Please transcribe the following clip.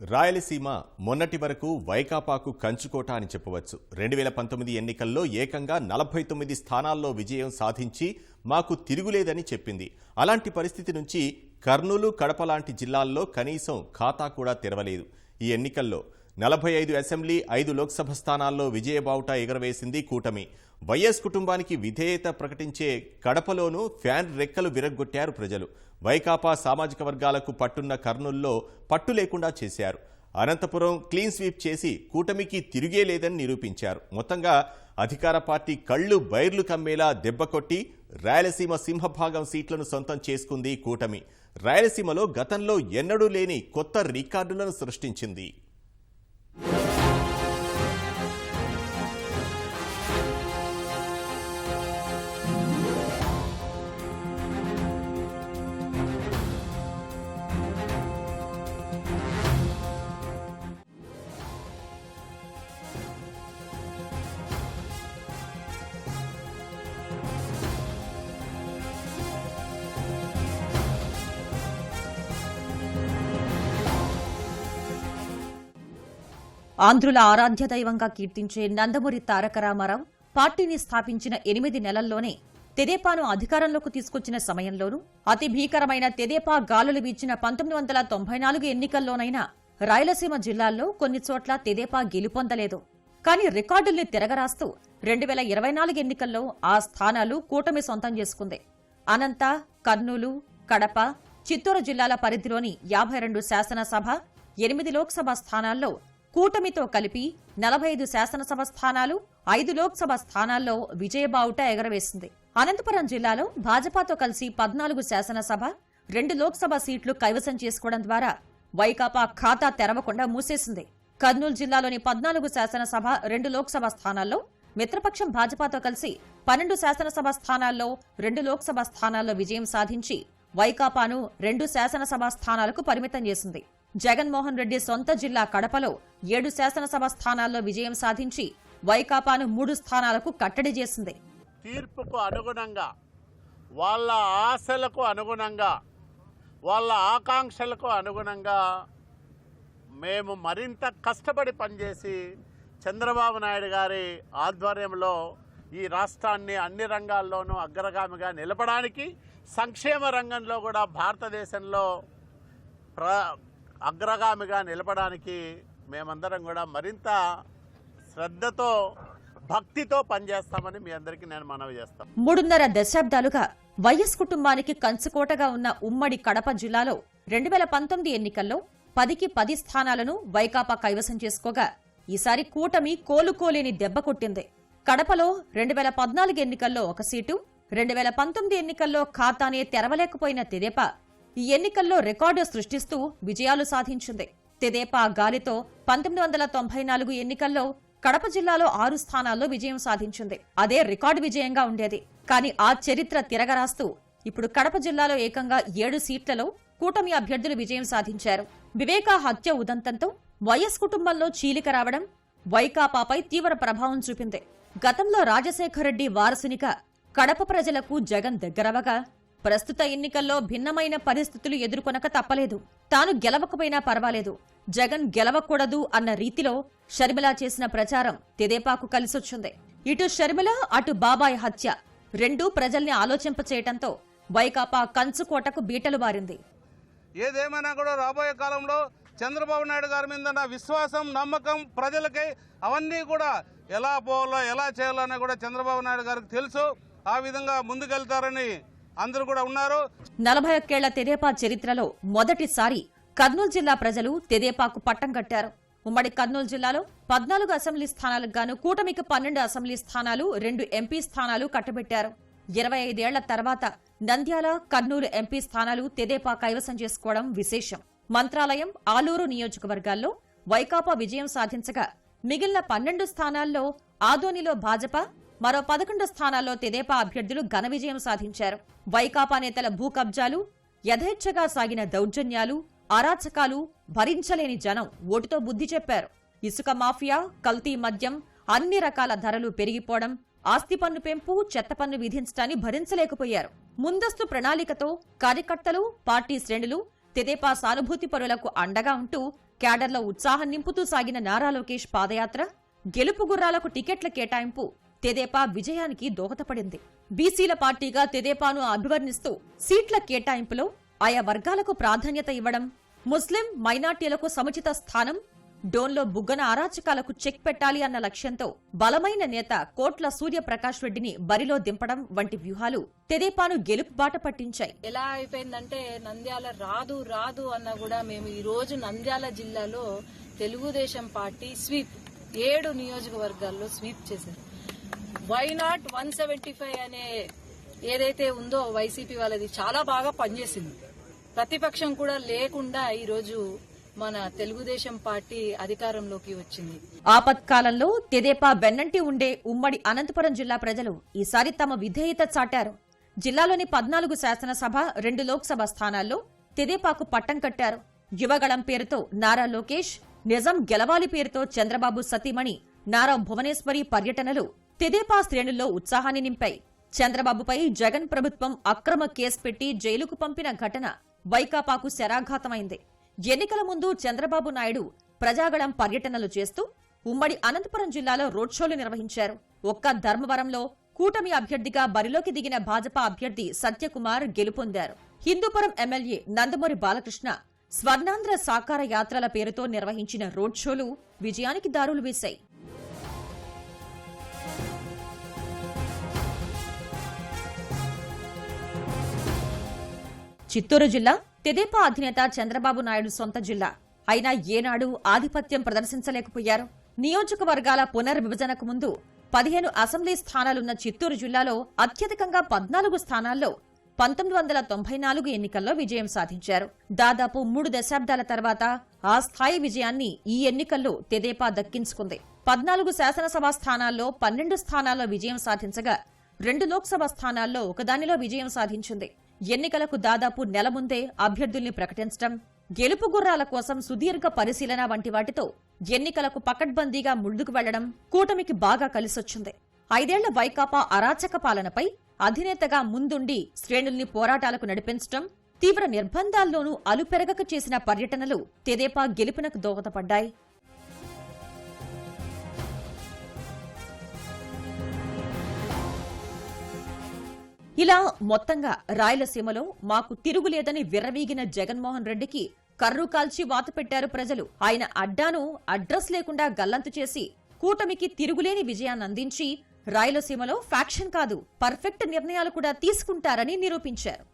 రాయలసీమ మొన్నటి వరకు వైకాపాకు కంచుకోట అని చెప్పవచ్చు. రెండు వేల పంతొమ్మిది ఎన్నికల్లో ఏకంగా నలభై తొమ్మిది స్థానాల్లో విజయం సాధించి మాకు తిరుగులేదని చెప్పింది. అలాంటి పరిస్థితి నుంచి కర్నూలు కడప లాంటి జిల్లాల్లో కనీసం ఖాతా కూడా తెరవలేదు. ఈ ఎన్నికల్లో నలభై ఐదు అసెంబ్లీ ఐదు లోక్సభ స్థానాల్లో విజయబావుట ఎగరవేసింది కూటమి. వైఎస్ కుటుంబానికి విధేయత ప్రకటించే కడపలోనూ ఫ్యాన్ రెక్కలు విరగ్గొట్టారు ప్రజలు. వైకాపా సామాజిక వర్గాలకు పట్టున్న కర్నూల్లో పట్టు లేకుండా చేశారు. అనంతపురం క్లీన్ స్వీప్ చేసి కూటమికి తిరిగే లేదని నిరూపించారు. మొత్తంగా అధికార పార్టీ కళ్ళు బైర్లు కమ్మేలా దెబ్బకొట్టి రాయలసీమ సింహభాగం సీట్లను సొంతం చేసుకుంది కూటమి. రాయలసీమలో గతంలో ఎన్నడూ లేని కొత్త రికార్డులను సృష్టించింది. ఆంధ్రుల ఆరాధ్య దైవంగా కీర్తించే నందమూరి తారక రామారావు పార్టీని స్థాపించిన ఎనిమిది నెలల్లోనే తెదేపాను అధికారంలోకి తీసుకొచ్చిన సమయంలోనూ అతి భీకరమైన తెదేపా గాలులు వీచిన పంతొమ్మిది వందల తొంభై నాలుగు ఎన్నికల్లోనైనా రాయలసీమ జిల్లాల్లో కొన్ని చోట్ల తెదేపా గెలుపొందలేదు. కానీ రికార్డుల్ని తిరగరాస్తూ రెండు వేల ఇరవై నాలుగు ఎన్నికల్లో ఆ స్థానాలు కూటమి సొంతం చేసుకుంది. అనంత కర్నూలు కడప చిత్తూరు జిల్లాల పరిధిలోని యాభై రెండు శాసనసభ ఎనిమిది లోక్సభ స్థానాల్లో కూటమితో కలిపి నలభై ఐదు శాసనసభ స్థానాలు ఐదు లోక్సభ స్థానాల్లో విజయబావుట ఎగరవేసింది. అనంతపురం జిల్లాలో భాజపాతో కలిసి పద్నాలుగు శాసనసభ రెండు లోక్సభ సీట్లు కైవసం చేసుకోవడం ద్వారా వైకాపా ఖాతా తెరవకుండా మూసేసింది. కర్నూలు జిల్లాలోని పద్నాలుగు శాసనసభ రెండు లోక్సభ స్థానాల్లో మిత్రపక్షం భాజపాతో కలిసి పన్నెండు శాసనసభ స్థానాల్లో రెండు లోక్సభ స్థానాల్లో విజయం సాధించి వైకాపాను రెండు శాసనసభ స్థానాలకు పరిమితం చేసింది. జగన్మోహన్ రెడ్డి సొంత జిల్లా కడపలో ఏడు శాసనసభ స్థానాల్లో విజయం సాధించి వైకాపాను మూడు స్థానాలకు కట్టడి చేసింది. తీర్పుకు అనుగుణంగా వాళ్ళ ఆశలకు అనుగుణంగా వాళ్ళ ఆకాంక్షలకు అనుగుణంగా మేము మరింత కష్టపడి పనిచేసి చంద్రబాబు నాయుడు గారి ఆధ్వర్యంలో ఈ రాష్ట్రాన్ని అన్ని రంగాల్లోనూ అగ్రగామిగా నిలపడానికి సంక్షేమ రంగంలో కూడా భారతదేశంలో ప్ర అగ్రగామిగా నిలపడానికి మేమందరం కూడా మరింత శ్రద్ధతో భక్తితో పనిచేస్తామని మీ అందరికీ నేను మనవి చేస్తాను. మూడున్నర దశాబ్దాలుగా వైఎస్ కుటుంబానికి కంచుకోటగా ఉన్న ఉమ్మడి కడప జిల్లాలో రెండు వేల పంతొమ్మిది ఎన్నికల్లో పదికి పది స్థానాలను వైకాపా కైవసం చేసుకోగా ఈసారి కూటమి కోలుకోలేని దెబ్బ కొట్టింది. కడపలో రెండు వేల పద్నాలుగు ఎన్నికల్లో ఒక సీటు రెండు వేల పంతొమ్మిది ఎన్నికల్లో ఖాతానే తెరవలేకపోయిన తెదేపా ఈ ఎన్నికల్లో రికార్డు సృష్టిస్తూ విజయాలు సాధించింది. తెదేపా గాలితో పంతొమ్మిది వందల తొంభై నాలుగు ఎన్నికల్లో కడప జిల్లాలో ఆరు స్థానాల్లో విజయం సాధించింది. అదే రికార్డు విజయంగా ఉండేది. కానీ ఆ చరిత్ర తిరగరాస్తూ ఇప్పుడు కడప జిల్లాలో ఏకంగా ఏడు సీట్లలో కూటమి అభ్యర్థులు విజయం సాధించారు. వివేకా హత్య ఉదంతంతో వైఎస్ కుటుంబంలో చీలిక రావడం వైకాపాపై తీవ్ర ప్రభావం చూపింది. గతంలో రాజశేఖరరెడ్డి వారసునిగా కడప ప్రజలకు జగన్ దగ్గరవగా ప్రస్తుత ఎన్నికల్లో భిన్నమైన పరిస్థితులు ఎదుర్కొనక తప్పలేదు. తాను గెలవకపోయినా పర్వాలేదు. జగన్ గెలవకూడదు అన్న రీతిలో షర్మిల చేసిన ప్రచారం తెదేపాకు కలిసొచ్చింది. ఇటు షర్మిల అటు బాబాయ్ హత్య రెండూ ప్రజల్ని ఆలోచింపచేయటంతో వైకాపా కంచుకోటకు బీటలు బారింది ఏదేమైనా కూడా రాబోయే కాలంలో చంద్రబాబు నాయుడు గారి మీద నా విశ్వాసం నమ్మకం ప్రజలకి అవన్నీ కూడా ఎలా పోవాలో ఎలా చేయాలో కూడా చంద్రబాబు నాయుడు గారికి తెలుసు. ఆ విధంగా ముందుకెళ్తారని అందరూ కూడా ఉన్నారు. నలభై ఒక్కేళ్ళ తెదేపా చరిత్రలో మొదటిసారి కర్నూలు జిల్లా ప్రజలు తెదేపాకు పట్టం కట్టారు. ఉమ్మడి కర్నూలు జిల్లాలో పద్నాలుగు అసెంబ్లీ స్థానాలకు గాను కూటమికి పన్నెండు అసెంబ్లీ స్థానాలు రెండు ఎంపీ స్థానాలు కట్టబెట్టారు. ఇరవై ఐదేళ్ళ తర్వాత నంద్యాల కర్నూలు ఎంపీ స్థానాలు తెదేపా కైవసం చేసుకోవడం విశేషం. మంత్రాలయం ఆలూరు నియోజకవర్గాల్లో వైకాపా విజయం సాధించగా మిగిలిన పన్నెండు స్థానాల్లో ఆదోనిలో భాజపా మరో పదకొండు స్థానాల్లో తెదేపా అభ్యర్థులు ఘన విజయం సాధించారు. వైకాపా నేతల భూ కబ్జాలు యథేచ్ఛగా సాగిన దౌర్జన్యాలు అరాచకాలు భరించలేని జనం ఓటుతో బుద్ధి చెప్పారు. ఇసుక మాఫియా కల్తీ మద్యం అన్ని రకాల ధరలు పెరిగిపోవడం ఆస్తి పన్ను పెంపు చెత్త పన్ను విధించడాన్ని భరించలేకపోయారు. ముందస్తు ప్రణాళికతో కార్యకర్తలు పార్టీ శ్రేణులు తెదేపా సానుభూతి పరులకు అండగా ఉంటూ క్యాడర్లో ఉత్సాహం నింపుతూ సాగిన నారా లోకేష్ పాదయాత్ర గెలుపు గుర్రాలకు టికెట్ల కేటాయింపు తెదేపా విజయానికి దోహదపడింది. బీసీల పార్టీగా తెదేపాను అభివర్ణిస్తూ సీట్ల కేటాయింపులో ఆయా వర్గాలకు ప్రాధాన్యత ఇవ్వడం ముస్లిం మైనార్టీలకు సముచిత స్థానం డోన్లో బుగ్గన అరాచకాలకు చెక్ పెట్టాలి అన్న లక్ష్యంతో బలమైన నేత కోట్ల సూర్యప్రకాష్ రెడ్డిని బరిలో దింపడం వంటి వ్యూహాలు తెదేపాను గెలుపు బాట పట్టించాయి. ఎలా అయిపోయిందంటే నంద్యాల రాదు రాదు అన్న కూడా మేము ఈ రోజు నంద్యాల జిల్లాలో తెలుగుదేశం పార్టీ స్వీప్ ఏడు నియోజకవర్గాల్లో స్వీప్ చేశారు. Why not one seventy five అనే ఏదైతే ఉందో వైసీపీ వాళ్ళది చాలా బాగా పనిచేసింది. ప్రతిపక్షం కూడా లేకుండా ఈ రోజు మన తెలుగుదేశం పార్టీ అధికారంలోకి వచ్చింది. ఆపత్కాలంలో తెదేపా వెన్నంటి ఉండే ఉమ్మడి అనంతపురం జిల్లా ప్రజలు ఈసారి తమ విధేయత చాటారు. జిల్లాలోని పద్నాలుగు శాసనసభ రెండు లోక్సభ స్థానాల్లో తెదేపాకు పట్టం కట్టారు. యువగళం పేరుతో నారా లోకేష్ నిజం గెలవాలి పేరుతో చంద్రబాబు సతీమణి నారా భువనేశ్వరి పర్యటనలు తెదేపా శ్రేణుల్లో ఉత్సాహాన్ని నింపాయి. చంద్రబాబుపై జగన్ ప్రభుత్వం అక్రమ కేసు పెట్టి జైలుకు పంపిన ఘటన వైకాపాకు శరాఘాతమైంది. ఎన్నికల ముందు చంద్రబాబు నాయుడు ప్రజాగళం పర్యటనలు చేస్తూ ఉమ్మడి అనంతపురం జిల్లాలో రోడ్ షోలు నిర్వహించారు. ఒక్క ధర్మవరంలో కూటమి అభ్యర్థిగా బరిలోకి దిగిన భాజపా అభ్యర్థి సత్యకుమార్ గెలుపొందారు. హిందూపురం ఎమ్మెల్యే నందమూరి బాలకృష్ణ స్వర్ణాంధ్ర సాకార యాత్రల పేరుతో నిర్వహించిన రోడ్ షోలు విజయానికి దారులు వేశాయి. చిత్తూరు జిల్లా తెదేపా అధినేత చంద్రబాబు నాయుడు సొంత జిల్లా. అయినా ఏనాడు ఆధిపత్యం ప్రదర్శించలేకపోయారు. నియోజకవర్గాల పునర్విభజనకు ముందు పదిహేను అసెంబ్లీ స్థానాలున్న చిత్తూరు జిల్లాలో అత్యధికంగా పద్నాలుగు స్థానాల్లో పంతొమ్మిది వందల తొంభై నాలుగు ఎన్నికల్లో విజయం సాధించారు. దాదాపు మూడు దశాబ్దాల తర్వాత ఆ స్థాయి విజయాన్ని ఈ ఎన్నికల్లో తెదేపా దక్కించుకుంది. పద్నాలుగు శాసనసభ స్థానాల్లో పన్నెండు స్థానాల్లో విజయం సాధించగా రెండు లోక్సభ స్థానాల్లో ఒకదానిలో విజయం సాధించింది. ఎన్నికలకు దాదాపు నెల ముందే అభ్యర్థుల్ని ప్రకటించడం గెలుపు గుర్రాల కోసం సుదీర్ఘ పరిశీలన వంటి వాటితో ఎన్నికలకు పకడ్బందీగా ముందుకు వెళ్ళడం కూటమికి బాగా కలిసొచ్చింది. ఐదేళ్ళ వైకాపా అరాచక పాలనపై అధినేతగా ముందుండి శ్రేణుల్ని పోరాటాలకు నడిపించడం తీవ్ర నిర్బంధాల్లోనూ అలుపెరగక చేసిన పర్యటనలు తెదేపా గెలుపునకు దోహదపడ్డాయి. ఇలా మొత్తంగా రాయలసీమలో మాకు తిరుగులేదని విర్రవీగిన జగన్మోహన్ రెడ్డికి కర్రు కాల్చి వాత పెట్టారు ప్రజలు. ఆయన అడ్డాను అడ్రస్ లేకుండా గల్లంతు చేసి కూటమికి తిరుగులేని విజయాన్ని అందించి రాయలసీమలో ఫ్యాక్షన్ కాదు పర్ఫెక్ట్ నిర్ణయాలు కూడా తీసుకుంటారని నిరూపించారు.